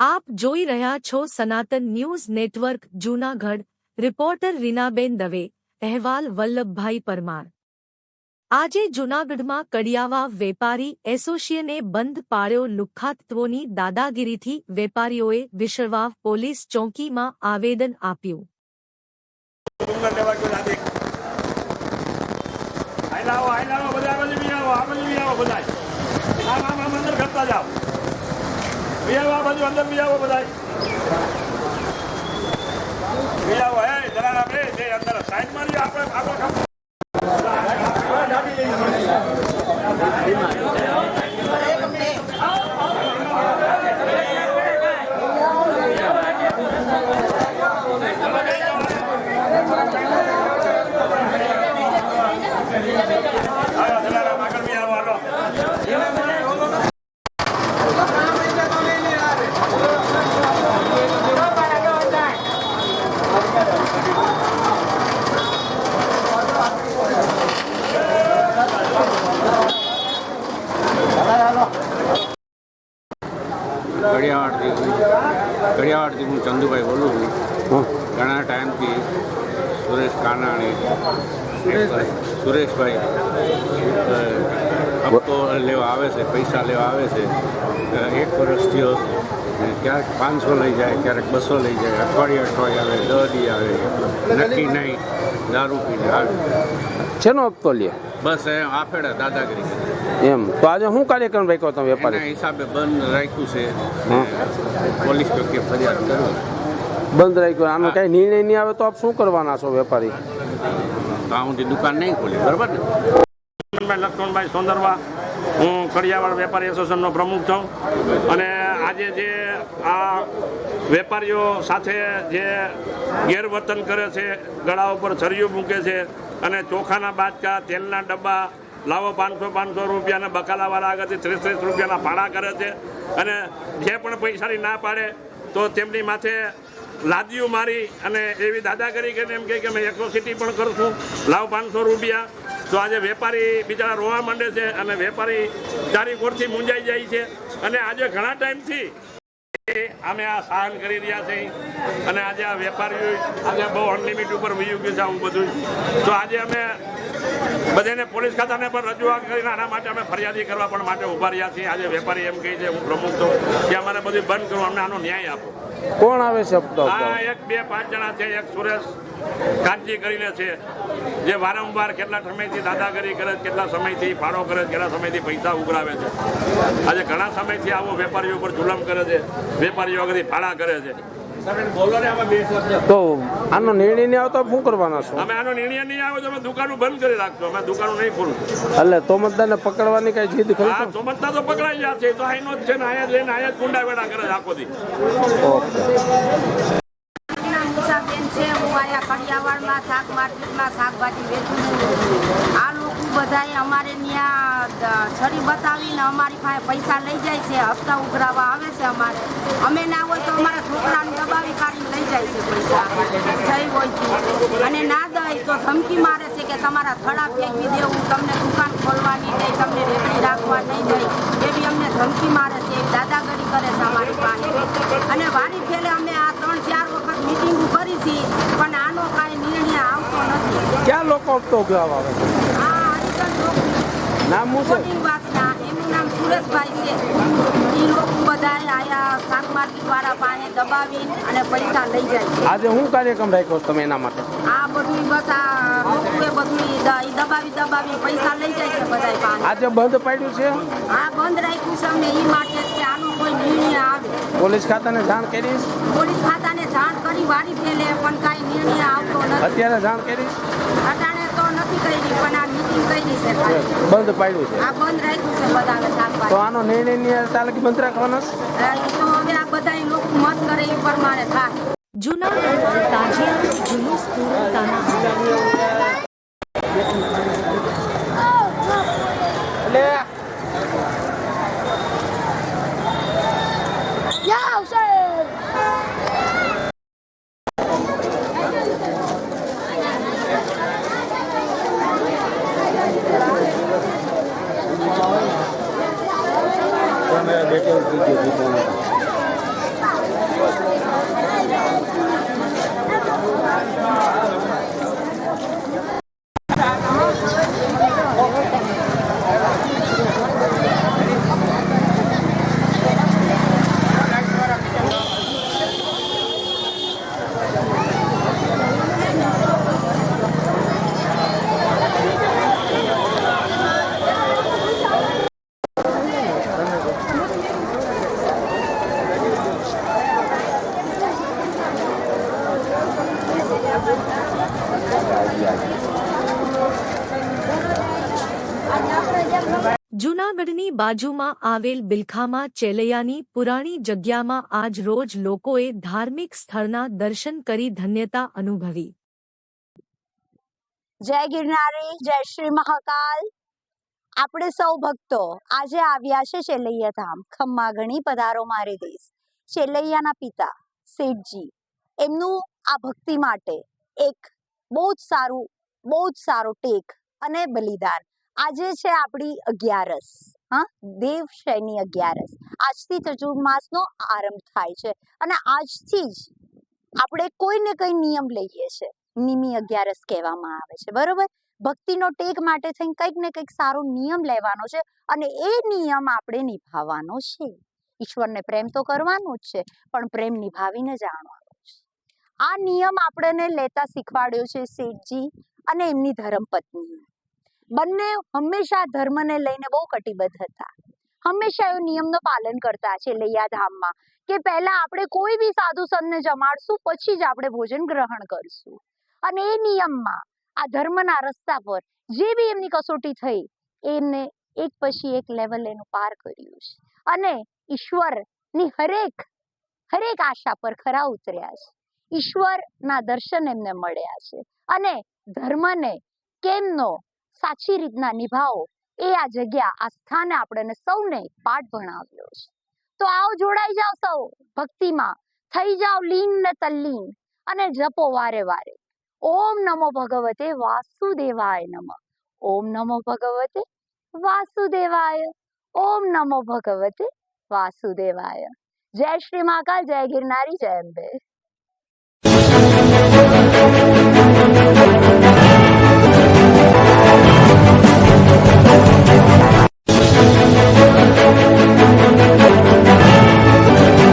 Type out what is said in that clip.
આપ જોઈ રહ્યા છો Sanatan news network, Junagadh. Reporter Reenaben Dave, અહેવાલ વલ્લભભાઈ પરમાર. આજે જૂનાગઢમાં કડિયાવા વેપારી એસોસિએને બંધ પાડ્યો લુખ્ખાતત્વોની દાદાગીરીથી વેપારીઓએ વિશળવાવ પોલીસ ચોંકીમાં આવેદન આપ્યું. ડુંગર લેવા ગયો લાદી આયલા આવો આવો બધા, આ બી આવો, આ બાજુ બી આવો બધા. આમ આમ અંદર ઘટતા જાઓ. બી આ બાજુ અંદર બી આવો બધા. બી આવો હે જરા જે અંદર. સાઈડ મારી આપણે આગળ કામ આવો જલારામ આગળ બી આવો હાલો ઘડિયાવાડથી ઘડિયાવાડથી હું ચંદુભાઈ બોલું છું ઘણા ટાઈમથી સુરેશ કાનાણી સુરેશભાઈ. હપ્તો લેવા આવે છે પૈસા લેવા આવે છે. એક વર્ષ થયો ક્યારેક પાંચસો લઈ જાય ક્યારેક બસો લઈ જાય અઠવાડિયે અઠવાડિયે આવે દી આવે નક્કી નહીં દારૂ પીને આવે છેનો હપ્તો લે બસ એ આફેડા દાદાગીરી એમ. તો આજે શું કાર્યક્રમ રાખ્યો તમે વેપારી હિસાબે બંધ રાખ્યું છે. પોલીસ ચોકીએ ફરિયાદ કરવી બંધ રાખ્યો. આનો કઈ નિર્ણય નહીં આવે તો આપ શું કરવાના છો વેપારી? દુકાન નહીં ખોલી બરાબર ને? લક્ષ્મણભાઈ લક્ષ્મણભાઈ સોંદરવા. હું કડિયાવાડ વેપારી એસોસિએશનનો પ્રમુખ છું. અને આજે જે આ વેપારીઓ સાથે જે ગેરવર્તન કરે છે ગળા ઉપર છરિયું મૂકે છે અને ચોખાના બાચકા તેલના ડબ્બા લાવો પાંચસો પાંચસો રૂપિયાના બકાલાવાળા આગળથી ત્રીસ ત્રીસ રૂપિયાના ભાડા કરે છે અને જે પણ પૈસાની ના પાડે તો તેમની માથે લાદીઓ મારી અને એવી દાદાગીરી કરીને એમ કહે કે મેં એક્રોસિટી પણ કરું લાવ પાંચસો રૂપિયા. તો આજે વેપારી બિચારા રોવા માંડે છે અને વેપારી ચારી કોરથી મૂંઝાઈ જાય છે. અને આજે ઘણા ટાઈમથી અમે આ સહન કરી રહ્યા છીએ. અને આજે આ વેપારીઓ આજે બહુ અનલિમિટ ઉપર વયું ગયું છે આવું બધું. તો આજે અમે બધાને પોલીસ ખાતાને પણ રજૂઆત કરીને આના માટે અમે ફરિયાદી કરવા પણ માટે ઊભા રહ્યા છીએ. આજે વેપારી એમ કહે છે હું પ્રમુખ છું. કે અમારે બધું બંધ કરો અમને આનો ન્યાય આપો. કોણ આવે છે હા એક બે પાંચ જણા છે એક સુરેશ કાંચી કરીને છે જે વારંવાર કેટલા સમયથી દાદાગીરી કરે છે કેટલા સમયથી ફાળો કરે છે કેટલા સમયથી પૈસા ઉઘરાવે છે. આજે ઘણા સમયથી આવો વેપારીઓ ઉપર જુલમ કરે છે વેપારીઓ આગળ ફાળા કરે છે. તો આનો નિર્ણય નહીં આવતો શું કરવાના છો? અમે આનો નિર્ણય નહીં આવે તો અમે દુકાનો બંધ કરી રાખશું અમે દુકાનો નહીં ખોલું. એટલે તોમતદારને પકડવાની કઈ જીદ ખરી તોમતદાર તો? પકડાઈ જશે તો અહીંનો જ છે ને આયા લઈને આયા જ ગુંડા વેડા કરે છે આખો દી. ઓકે. છે હું આયા કડિયાવાડમાં શાક માર્કેટમાં શાકભાજી વેચું છું આ લોકો બધાએ અમારે ત્યાં છરી બતાવીને અમારી પાસે પૈસા લઈ જાય છે હપ્તા ઉઘરાવા આવે છે અમારે અમે ના હોય તો અમારા છોકરાને દબાવી કાઢીને લઈ જાય છે પૈસા જઈ હોય અને ના દઈ તો ધમકી મારે છે કે તમારા થડા ફેંકી દેવું તમને દુકાન ખોલવાની નહીં તમને રેકડી રાખવા નહીં દઈ એવી અમને ધમકી મારે છે દાદાગીરી કરે છે અમારી પાસે. અને વારી ફેલે અમે આ ત્રણ ચાર વખત મિટિંગો કરી છે પણ આનો કાંઈ નિર્ણય આવતો નથી. ક્યાં લોકો ઉઘરાવા આવે છે? નામ શું છે? સુરેશભાઈ છે એ લોકો બધા આયા શાક માર્કેટ વાળા પાસે દબાવી અને પૈસા લઈ જાય છે. આજે હું કાર્યક્રમ રાખ્યો છે તમે એના માટે? આ બધું બસ આ લોકોએ બધું દબાવી દબાવી પૈસા લઈ જાય છે બધા પાસે આજે બંધ પાડ્યું છે? આ બંધ રાખ્યું છે અમે એ માટે કે આનો કોઈ નિર્ણય આવે. પોલીસ ખાતાને જાણ કરીશ પોલીસ ખાતાને જાણ કરી વાળી ફેલે પણ કાંઈ નિર્ણય આવતો નથી. અત્યારે જાણ કરીશ અટાણે તો નથી કરી પણ આ મીટિંગ કરી છે બંધ પાડ્યું છે. આ બંધ રાખ્યું છે બધાને તો શાકભાજી આનો નિર્ણયની તાલુકી બંધ રાખવાનો તો હવે આ બધા લોકો મત કરે એ પ્રમાણે થાય. જૂનાગઢ તાજિયા જુલુસ પૂરતાના જૂનાગઢની બાજુમાં આવેલ બિલખામાં ચેલૈયાની પુરાણી જગ્યામાં આજ રોજ લોકોએ ધાર્મિક સ્થળના દર્શન કરી ધન્યતા અનુભવી. જય ગિરનારી, જય શ્રી મહાકાલ. આપણે સૌ ભક્તો આજે આવ્યા છે ચેલૈયા ધામ. ખમ્મા ગણી પધારો મારે દેશ. ચેલૈયાના પિતા, શેઠજી, એમનું આ ભક્તિ માટે એક બહુ જ સારું, બહુ જ સારો ટેક અને બલિદાન. આજે છે આપણી અગિયારસ. હા દેવ શયની અગિયારસ. આજથી ચતુર્માસનો આરંભ થાય છે અને આજથી જ આપણે કોઈ ને કોઈ નિયમ લઈએ છે. નિમી અગિયારસ કહેવામાં આવે છે. બરોબર? ભક્તિનો ટેક માટે થઈને કંઈક ને કંઈક સારો નિયમ લેવાનો છે અને એ નિયમ આપણે નિભાવવાનો છે. ઈશ્વરને પ્રેમ તો કરવાનો જ છે, પણ પ્રેમ નિભાવીને જાણવાનો છે. આ નિયમ આપણને લેતા શીખવાડ્યો છે શેઠજી અને એમની ધર્મપત્ની બંને હંમેશા ધર્મને લઈને બહુ કટિબદ્ધ હતા. હંમેશા એ નિયમનું પાલન કરતા છે લૈયા ધામમાં કે પહેલા આપણે કોઈ બી સાધુ સંતને જમાડશું, પછી જ આપણે ભોજન ગ્રહણ કરશું. અને એ નિયમમાં, આ ધર્મના રસ્તા પર જે બી એમની કસોટી થઈ, એમને એક પછી એક લેવલ એનું પાર કર્યું છે. અને ઈશ્વરની હરેક હરેક આશા પર ખરા ઉતર્યા છે. ઈશ્વરના દર્શન એમને મળ્યા છે. અને ધર્મને કેમનો સાચી રીતના નિભાવો. એ આ જગ્યા, આ સ્થાને આપણને સૌને પાઠ ભણાવ્યો છે. તો આવો જોડાઈ જાઓ સૌ ભક્તિમાં. થઈ જાઓ લીન ને તલ્લીન અને જપો વારે વારે. ઓમ નમો ભગવતે વાસુદેવાય નમઃ. ઓમ નમો ભગવતે વાસુદેવાય. ઓમ નમો ભગવતે વાસુદેવાય. જય શ્રી મહાકાલ, જય ગિરનારી, જય અંબે.